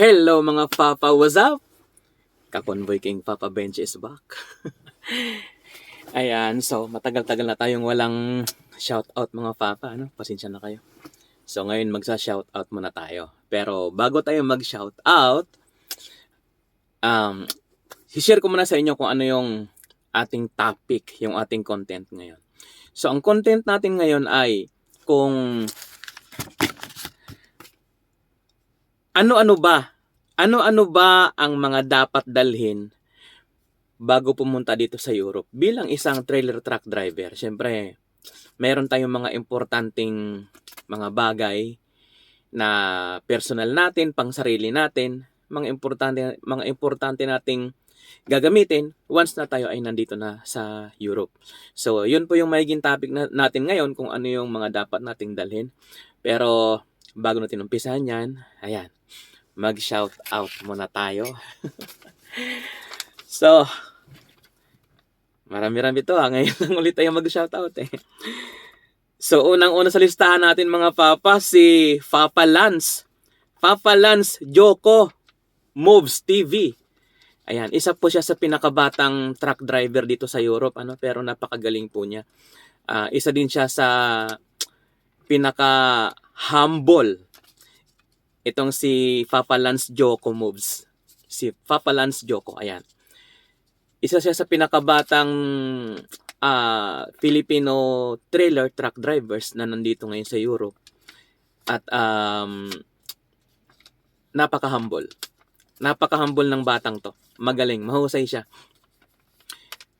Hello mga Papa, what's up? Kakonvoy King Papa Bench is back. Ayan, so matagal-tagal na tayong walang shoutout mga Papa, ano? Pasensya na kayo. So ngayon magsa-shoutout muna tayo. Pero bago tayo mag-shoutout, um, share ko muna sa inyo kung ano yung ating topic, yung ating content ngayon. So ang content natin ngayon ay kung ano-ano ba? Ano-ano ba ang mga dapat dalhin bago pumunta dito sa Europe bilang isang trailer truck driver? Siyempre, meron tayong mga importanteng mga bagay na personal natin, pang sarili natin, mga importante mga importante nating gagamitin once na tayo ay nandito na sa Europe. So, yun po yung magiging topic na, natin ngayon kung ano yung mga dapat nating dalhin. Pero bago natin umpisahan yan, ayan, mag-shout out muna tayo. so, marami-rami to ha. Ngayon lang ulit tayo mag-shout out eh. So, unang-una sa listahan natin mga papa, si Papa Lance. Papa Lance Joko Moves TV. Ayan, isa po siya sa pinakabatang truck driver dito sa Europe, ano, pero napakagaling po niya. Ah, isa din siya sa pinaka humble itong si Papa Lance Joko moves. Si Papa Lance Joko, ayan. Isa siya sa pinakabatang ah, Filipino trailer truck drivers na nandito ngayon sa Europe. At um, napaka-humble. Napaka-humble ng batang to. Magaling, mahusay siya.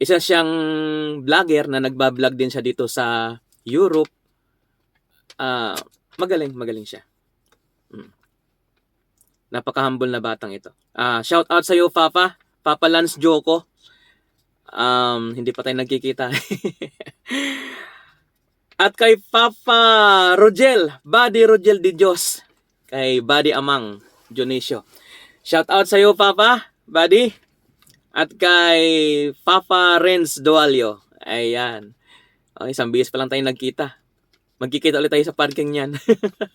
Isa siyang vlogger na nagba-vlog din siya dito sa Europe. Ah, magaling, magaling siya. Napaka-humble na batang ito. Ah, shout out sa iyo, Papa. Papa Lance Joko. Um, hindi pa tayo nagkikita. At kay Papa Rogel, Buddy Rogel de Dios. Kay Buddy Amang Dionisio. Shout out sa iyo, Papa, Buddy. At kay Papa Renz Dualio. Ayan. Okay, isang bihis pa lang tayo nagkita. Magkikita ulit tayo sa parking niyan.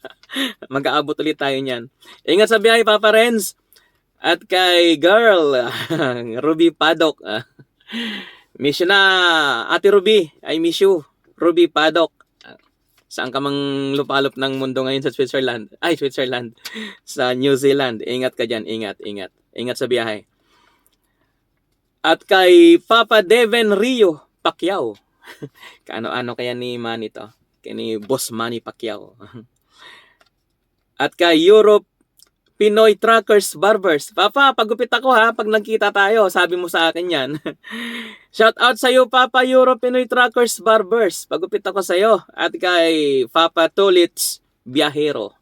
Mag-aabot ulit tayo niyan. Ingat sa biyahe, Papa Renz. At kay girl, Ruby Paddock. Ah, miss you na, Ate Ruby. I miss you. Ruby Paddock. Ah, Saan ka mang lupalop ng mundo ngayon sa Switzerland? Ay, Switzerland. Sa New Zealand. Ingat ka dyan. Ingat, ingat. Ingat sa biyahe. At kay Papa Devin Rio Pacquiao. Kaano-ano kaya ni Manny to? Kaya ni Boss Manny Pacquiao. At kay Europe Pinoy Truckers Barbers. Papa, pagupit ako ha, pag nagkita tayo, sabi mo sa akin yan. Shout out sa iyo, Papa Europe Pinoy Truckers Barbers. Pagupit ako sa iyo. At kay Papa Tulits Biahero.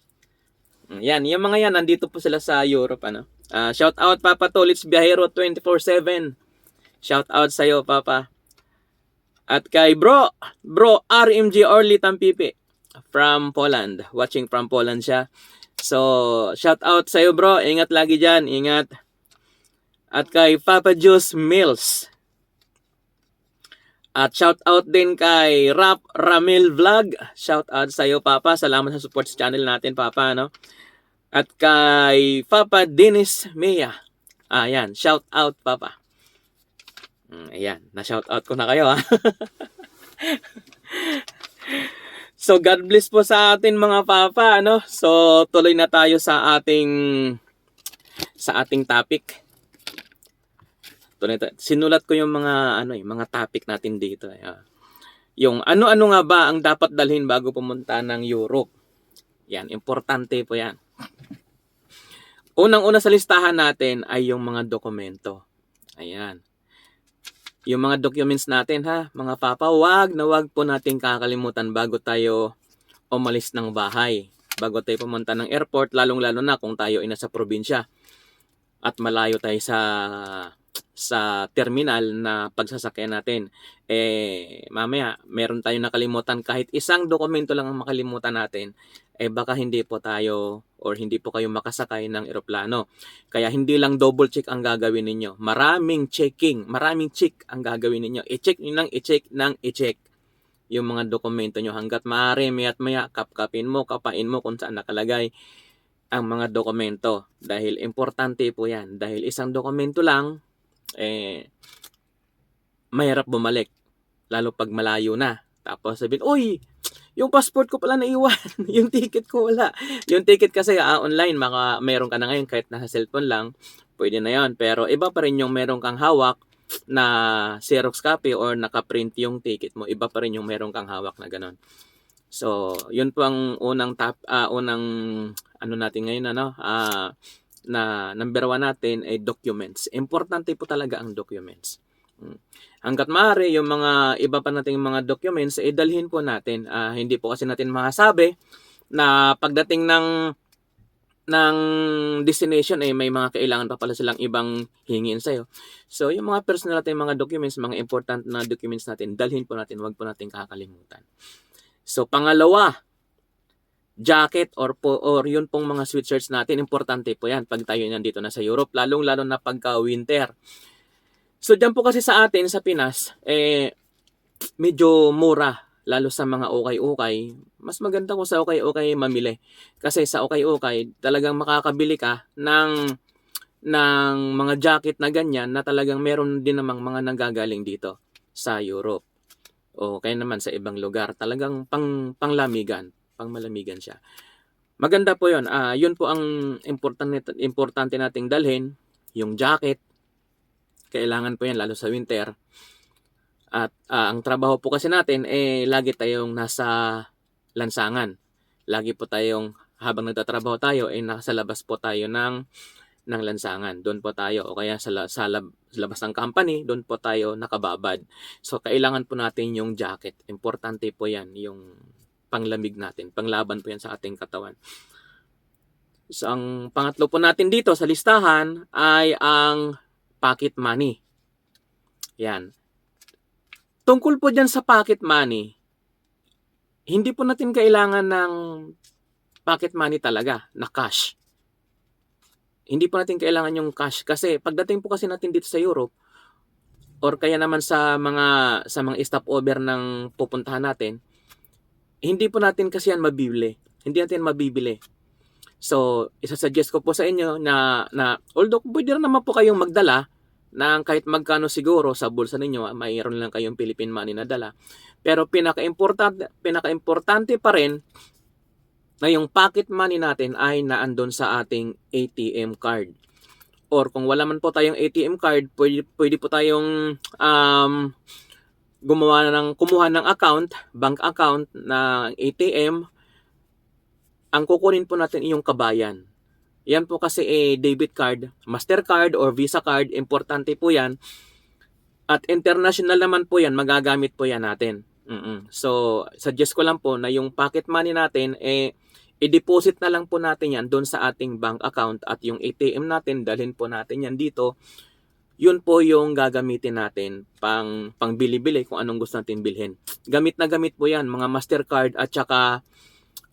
Yan, yung mga yan, nandito po sila sa Europe. Ano? Ah, shout out, Papa Tulits Biahero 24-7. Shout out sa iyo, Papa. At kay bro, bro RMG Orly Tampipi from Poland. Watching from Poland siya. So, shout out sa iyo bro. Ingat lagi dyan. Ingat. At kay Papa Juice Mills. At shout out din kay Rap Ramil Vlog. Shout out sa iyo Papa. Salamat sa support sa channel natin Papa. No? At kay Papa Dennis Mea. Ayan. Shout out Papa. Mm, Ayan. Na-shout out ko na kayo ha. So God bless po sa atin mga papa ano. So tuloy na tayo sa ating sa ating topic. Tuloy. Sinulat ko yung mga ano eh, mga topic natin dito eh. ah. Yung ano-ano nga ba ang dapat dalhin bago pumunta ng Europe? Yan, importante po 'yan. Unang-una sa listahan natin ay yung mga dokumento. Ayan yung mga documents natin ha, mga papa, wag na wag po natin kakalimutan bago tayo umalis ng bahay. Bago tayo pumunta ng airport, lalong-lalo na kung tayo ay nasa probinsya at malayo tayo sa sa terminal na pagsasakyan natin. Eh, mamaya, meron tayong nakalimutan kahit isang dokumento lang ang makalimutan natin, eh baka hindi po tayo or hindi po kayo makasakay ng eroplano. Kaya hindi lang double check ang gagawin ninyo. Maraming checking, maraming check ang gagawin ninyo. I-check nyo nang i-check nang i-check yung mga dokumento nyo hanggat maaari, maya't maya, kapkapin mo, kapain mo kung saan nakalagay. Ang mga dokumento. Dahil importante po 'yan. Dahil isang dokumento lang eh mahirap bumalik. Lalo pag malayo na. Tapos sabihin oy yung passport ko pala naiwan. Yung ticket ko wala. Yung ticket kasi ah, online. Maka meron ka na ngayon. Kahit nasa cellphone lang pwede na yon pero iba pa rin yung meron kang hawak na Xerox copy or nakaprint yung ticket mo. Iba pa rin yung meron kang hawak na ganun. So yun po ang unang tap ah, unang ano natin ngayon ano ah na number one natin ay documents importante po talaga ang documents Mm. hanggat maaari yung mga iba pa nating mga documents eh dalhin po natin Ah, hindi po kasi natin masasabi na pagdating ng ng destination eh may mga kailangan pa pala silang ibang hingin sa'yo. So yung mga personal natin mga documents, mga important na documents natin, dalhin po natin, wag po natin kakalimutan. So pangalawa, jacket or po or yun pong mga sweatshirts natin, importante po yan pag tayo nandito na sa Europe, lalong-lalo na pagka winter. So diyan po kasi sa atin sa Pinas, eh medyo mura lalo sa mga ukay-ukay. Mas maganda kung sa ukay-ukay mamili. Kasi sa ukay-ukay, talagang makakabili ka ng ng mga jacket na ganyan na talagang meron din namang mga nanggagaling dito sa Europe. O kaya naman sa ibang lugar. Talagang pang panglamigan, pangmalamigan siya. Maganda po 'yon. Ah, 'yun po ang importante importante nating dalhin, yung jacket. Kailangan po 'yan lalo sa winter. At ah, ang trabaho po kasi natin eh lagi tayong nasa lansangan. Lagi po tayong habang nagtatrabaho tayo ay nasa labas po tayo ng ng lansangan. Doon po tayo o kaya sa, sa, lab- sa labas ng company, doon po tayo nakababad. So kailangan po natin yung jacket. Importante po 'yan, yung panglamig natin. Panglaban po 'yan sa ating katawan. So ang pangatlo po natin dito sa listahan ay ang pocket money. Yan. Tungkol po dyan sa pocket money, hindi po natin kailangan ng pocket money talaga na cash. Hindi po natin kailangan yung cash kasi pagdating po kasi natin dito sa Europe or kaya naman sa mga sa mga stopover ng pupuntahan natin, hindi po natin kasi yan mabibili. Hindi natin mabibili. So, isasuggest ko po sa inyo na, na although pwede rin naman po kayong magdala ng kahit magkano siguro sa bulsa ninyo, ah, mayroon lang kayong Philippine money na dala. Pero pinaka-importante, pinaka-importante pa rin na yung pocket money natin ay naandun sa ating ATM card. Or kung wala man po tayong ATM card, pwede, pwede po tayong um, gumawa ng kumuha ng account, bank account na ATM. Ang kukunin po natin yung kabayan. Yan po kasi eh, debit card, Mastercard or Visa card, importante po yan. At international naman po yan, magagamit po yan natin. mm So, suggest ko lang po na yung pocket money natin, eh, i-deposit na lang po natin yan doon sa ating bank account at yung ATM natin, dalhin po natin yan dito. Yun po yung gagamitin natin pang, pang bili-bili kung anong gusto natin bilhin. Gamit na gamit po yan, mga Mastercard at saka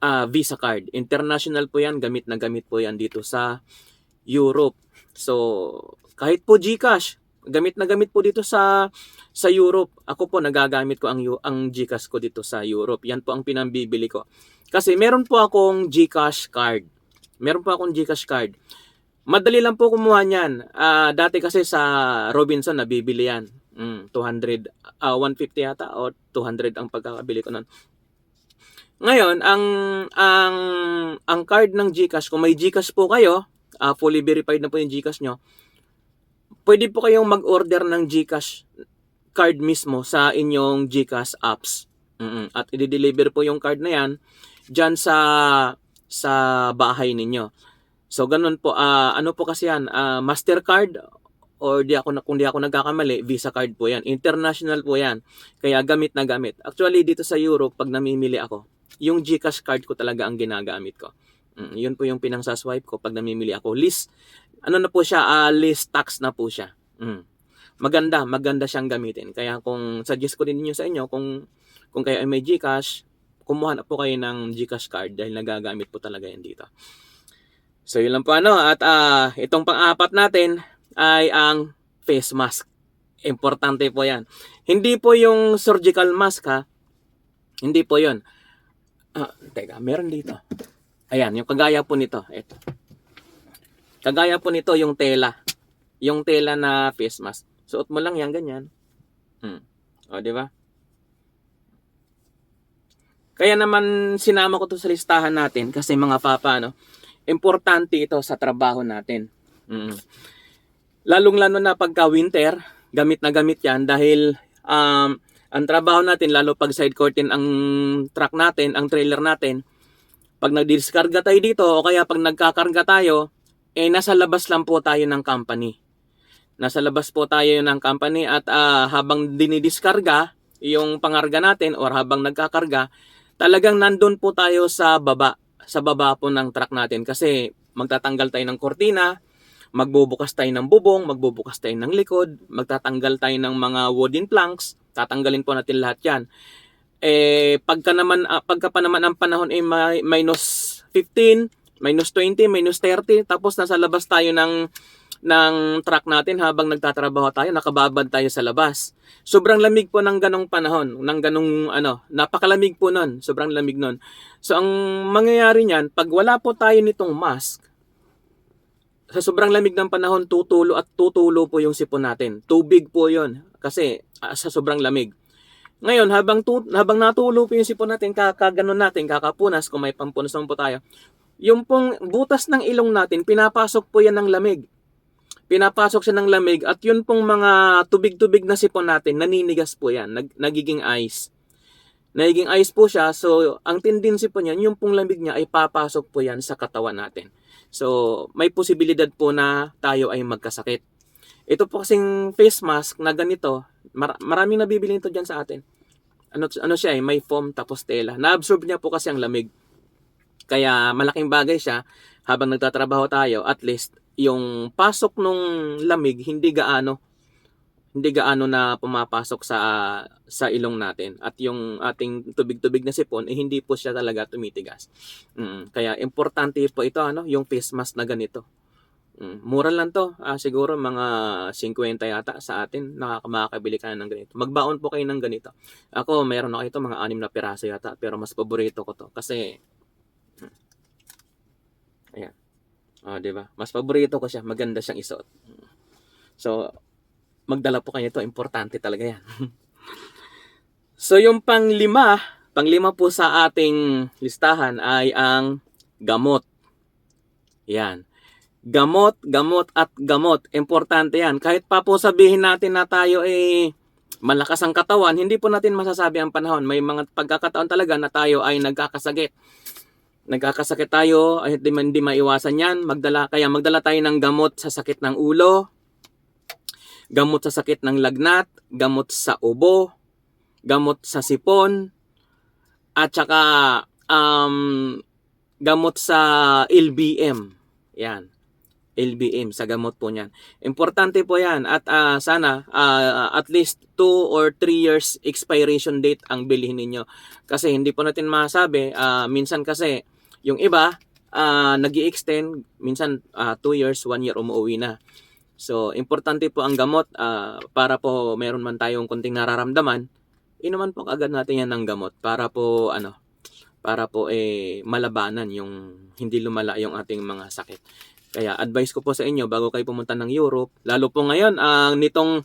ah, Visa card. International po yan, gamit na gamit po yan dito sa Europe. So, kahit po GCash, gamit na gamit po dito sa sa Europe. Ako po nagagamit ko ang ang GCash ko dito sa Europe. Yan po ang pinambibili ko. Kasi meron po akong GCash card. Meron po akong GCash card. Madali lang po kumuha niyan. Ah, dati kasi sa Robinson nabibili yan. Mm, 200 ah, 150 yata o 200 ang pagkakabili ko noon. Ngayon, ang ang ang card ng GCash, kung may GCash po kayo, ah, fully verified na po yung GCash nyo, pwede po kayong mag-order ng GCash card mismo sa inyong GCash apps. Mm-mm. At i-deliver po yung card na yan dyan sa sa bahay ninyo. So ganun po ah, ano po kasi yan, ah, Mastercard or di ako kung di ako nagkakamali, Visa card po yan. International po yan. Kaya gamit na gamit. Actually dito sa Europe pag namimili ako, yung GCash card ko talaga ang ginagamit ko. Mm, yun po yung pinangsaswipe ko pag namimili ako. List, ano na po siya, ah, list tax na po siya. Mm. Maganda, maganda siyang gamitin. Kaya kung suggest ko din ninyo sa inyo, kung kung kayo ay may GCash, kumuha na po kayo ng GCash card dahil nagagamit po talaga yan dito. So yun lang po ano, at ah, itong pang-apat natin ay ang face mask. Importante po yan. Hindi po yung surgical mask ha. Hindi po yun. Ah, teka, meron dito. Ayan, yung kagaya po nito. Ito. Kagaya po nito yung tela. Yung tela na face mask. Suot mo lang yan, ganyan. Hmm. O, di ba? Kaya naman sinama ko to sa listahan natin kasi mga papa, no, importante ito sa trabaho natin. Mm. Lalong-lalo na pagka winter, gamit na gamit yan dahil um, ang trabaho natin, lalo pag side curtain ang truck natin, ang trailer natin, pag nagdiskarga tayo dito o kaya pag nagkakarga tayo, eh nasa labas lang po tayo ng company. Nasa labas po tayo ng company at ah, habang dinidiskarga yung pangarga natin or habang nagkakarga, talagang nandun po tayo sa baba, sa baba po ng truck natin kasi magtatanggal tayo ng kortina, magbubukas tayo ng bubong, magbubukas tayo ng likod, magtatanggal tayo ng mga wooden planks, tatanggalin po natin lahat 'yan. Eh pagka naman ah, pagka pa naman ang panahon ay may, minus 15, minus 20, minus 30, tapos nasa labas tayo ng ng truck natin habang nagtatrabaho tayo, nakababad tayo sa labas. Sobrang lamig po ng ganong panahon, ng ganong ano, napakalamig po nun, sobrang lamig nun. So ang mangyayari niyan, pag wala po tayo nitong mask, sa sobrang lamig ng panahon, tutulo at tutulo po yung sipon natin. Tubig po yon kasi ah, sa sobrang lamig. Ngayon, habang, tu- habang natulo po yung sipon natin, kakaganon natin, kakapunas, kung may pampunas naman po tayo, yung pong butas ng ilong natin, pinapasok po yan ng lamig pinapasok siya ng lamig at yun pong mga tubig-tubig na sipon natin, naninigas po yan, nag, nagiging ice. Nagiging ice po siya, so ang tendency po niyan, yung pong lamig niya ay papasok po yan sa katawan natin. So may posibilidad po na tayo ay magkasakit. Ito po kasing face mask na ganito, mar- maraming nabibili nito dyan sa atin. Ano, ano siya eh, may foam tapos tela. Na-absorb niya po kasi ang lamig. Kaya malaking bagay siya habang nagtatrabaho tayo, at least yung pasok nung lamig hindi gaano hindi gaano na pumapasok sa sa ilong natin at yung ating tubig-tubig na sipon eh hindi po siya talaga tumitigas. Mm, kaya importante po ito ano, yung face mask na ganito. Mm, mura lang to, ah, siguro mga 50 yata sa atin nakamakabili ka ng ganito. Magbaon po kayo ng ganito. Ako mayroon ako ito mga anim na piraso yata pero mas paborito ko to kasi mm, ayan. Ah, 'di ba? Mas paborito ko siya, maganda siyang isuot. So, magdala po kayo ito, importante talaga 'yan. so, yung panglima, panglima po sa ating listahan ay ang gamot. Yan. Gamot, gamot at gamot. Importante 'yan. Kahit pa po sabihin natin na tayo eh malakas ang katawan, hindi po natin masasabi ang panahon. May mga pagkakataon talaga na tayo ay nagkakasakit nagkakasakit tayo, ay hindi, hindi maiwasan yan, magdala, kaya magdala tayo ng gamot sa sakit ng ulo, gamot sa sakit ng lagnat, gamot sa ubo, gamot sa sipon, at saka um, gamot sa LBM. Yan. LBM sa gamot po niyan. Importante po 'yan at ah, sana ah, at least 2 or 3 years expiration date ang bilhin ninyo. Kasi hindi po natin masabi, ah, minsan kasi yung iba uh, nag extend minsan 2 years, 1 year umuwi na. So, importante po ang gamot ah, para po meron man tayong konting nararamdaman, inuman po agad natin yan ng gamot para po ano, para po eh malabanan yung hindi lumala yung ating mga sakit. Kaya advice ko po sa inyo bago kayo pumunta ng Europe, lalo po ngayon ang nitong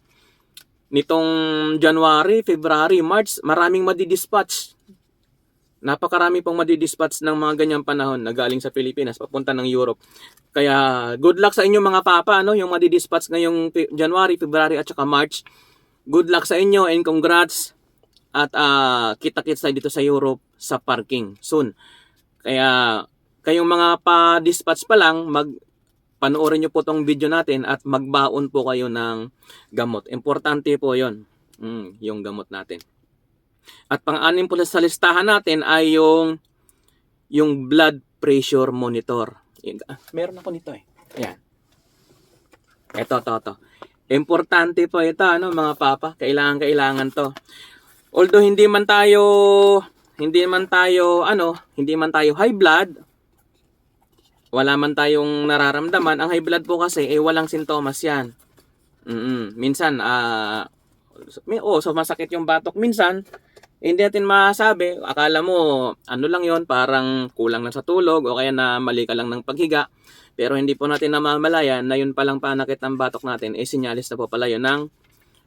nitong January, February, March, maraming madidispatch. Napakarami pong madidispatch ng mga ganyang panahon na galing sa Pilipinas papunta ng Europe. Kaya good luck sa inyo mga papa, no? yung madidispatch ngayong January, February at saka March. Good luck sa inyo and congrats at ah, kita-kits tayo dito sa Europe sa parking soon. Kaya kayong mga pa-dispatch pa lang, mag panoorin nyo po tong video natin at magbaon po kayo ng gamot. Importante po yon mm, yung gamot natin. At pang-anim po sa listahan natin ay yung yung blood pressure monitor. Ah, meron ako nito eh. Ayan. Ito, to, to. Importante po ito, ano, mga papa. Kailangan, kailangan to. Although hindi man tayo, hindi man tayo, ano, hindi man tayo high blood, wala man tayong nararamdaman. Ang high blood po kasi, eh, walang sintomas yan. mm Minsan, ah, may, oh, so masakit yung batok. Minsan, hindi natin masabi. Akala mo, ano lang yon parang kulang lang sa tulog o kaya na mali ka lang ng paghiga. Pero hindi po natin namamalayan na yun palang panakit ng batok natin, eh sinyalis na po pala yun ng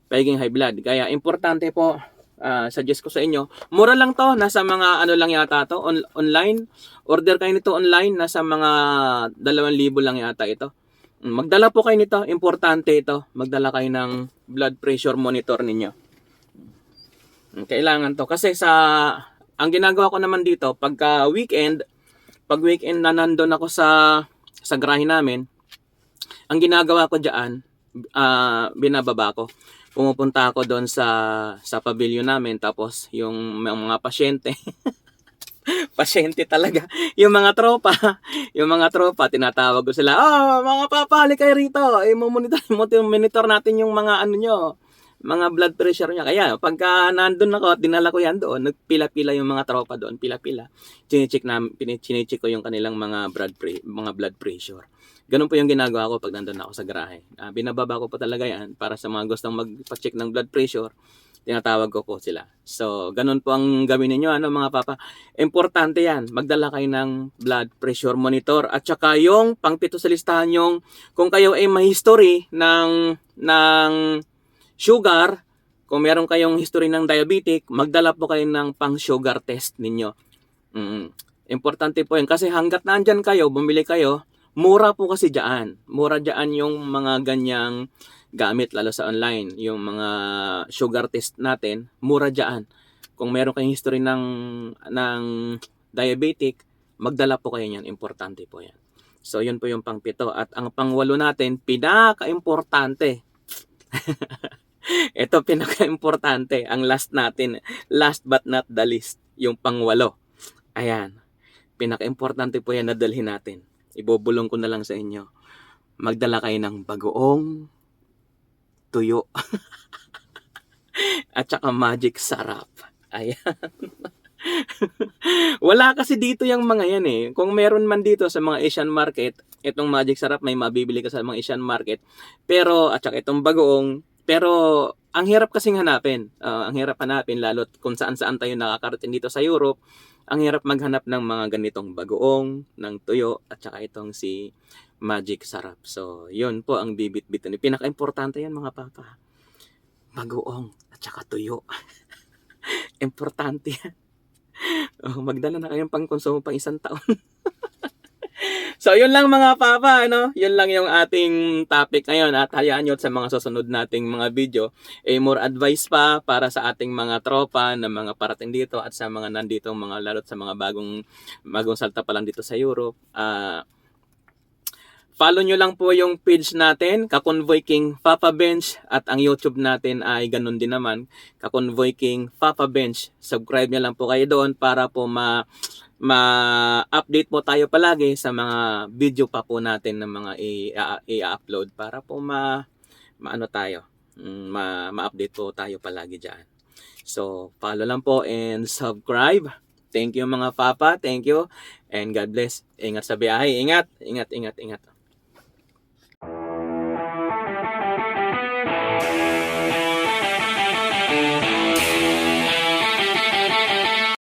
pagiging high blood. Kaya importante po, ah, suggest ko sa inyo, mura lang to, nasa mga ano lang yata to, on- online. Order kayo nito online, nasa mga 2,000 lang yata ito. Magdala po kayo nito, importante ito. Magdala kayo ng blood pressure monitor ninyo. Kailangan to. Kasi sa, ang ginagawa ko naman dito, pagka weekend, pag weekend na nandun ako sa, sa grahe namin, ang ginagawa ko dyan, ah, binababa ko. Pumupunta ako doon sa, sa pavilion namin, tapos yung mga pasyente, pasyente talaga, yung mga tropa, yung mga tropa, tinatawag ko sila, oh, mga papa, halika rito, eh, monitor, monitor natin yung mga ano nyo, mga blood pressure niya. Kaya pagka nandun ako at dinala ko yan doon, nagpila-pila yung mga tropa doon, pila-pila. Chinecheck na chinecheck ko yung kanilang mga blood pre, mga blood pressure. Ganun po yung ginagawa ko pag nandun ako sa garahe. Ah, binababa ko po talaga yan para sa mga gustong magpa-check ng blood pressure. Tinatawag ko po sila. So, ganun po ang gawin ninyo, ano mga papa. Importante yan. Magdala kayo ng blood pressure monitor. At saka yung pangpito sa listahan yung kung kayo ay may history ng, ng sugar, kung meron kayong history ng diabetic, magdala po kayo ng pang-sugar test ninyo. Mm. Importante po yun. Kasi hanggat nandyan kayo, bumili kayo, mura po kasi dyan. Mura dyan yung mga ganyang gamit, lalo sa online. Yung mga sugar test natin, mura dyan. Kung meron kayong history ng, ng diabetic, magdala po kayo niyan. Importante po yan. So, yun po yung pangpito. At ang pangwalo natin, pinaka-importante. Ito pinaka-importante, ang last natin, last but not the least, yung pangwalo. Ayan, pinaka-importante po yan na dalhin natin. Ibubulong ko na lang sa inyo. Magdala kayo ng bagoong tuyo. At saka magic sarap. Ayan. Wala kasi dito yung mga yan eh. Kung meron man dito sa mga Asian market, itong magic sarap may mabibili ka sa mga Asian market. Pero, at saka itong bagoong, pero ang hirap kasing hanapin. Ah, ang hirap hanapin lalo kung saan-saan tayo nakakarating dito sa Europe. Ang hirap maghanap ng mga ganitong bagoong, ng tuyo, at saka itong si Magic Sarap. So, yun po ang bibit-bit. Pinaka-importante yan mga papa. Bagoong at saka tuyo. Importante yan. Oh, magdala na kayong pang-konsumo pang isang taon. So, yun lang mga papa, ano? Yun lang yung ating topic ngayon at hayaan nyo sa mga susunod nating mga video. Eh, more advice pa para sa ating mga tropa na mga parating dito at sa mga nandito, mga lalot sa mga bagong, bagong salta pa lang dito sa Europe. Ah, follow nyo lang po yung page natin, Kakonvoy King Papa Bench at ang YouTube natin ay ganun din naman, Kakonvoy King Papa Bench. Subscribe nyo lang po kayo doon para po ma ma-update po tayo palagi sa mga video pa po natin ng mga i-upload para po ma maano tayo mm, ma ma-update po tayo palagi diyan. So, follow lang po and subscribe. Thank you mga papa, thank you and God bless. Ingat sa biyahe, ingat, ingat, ingat, ingat.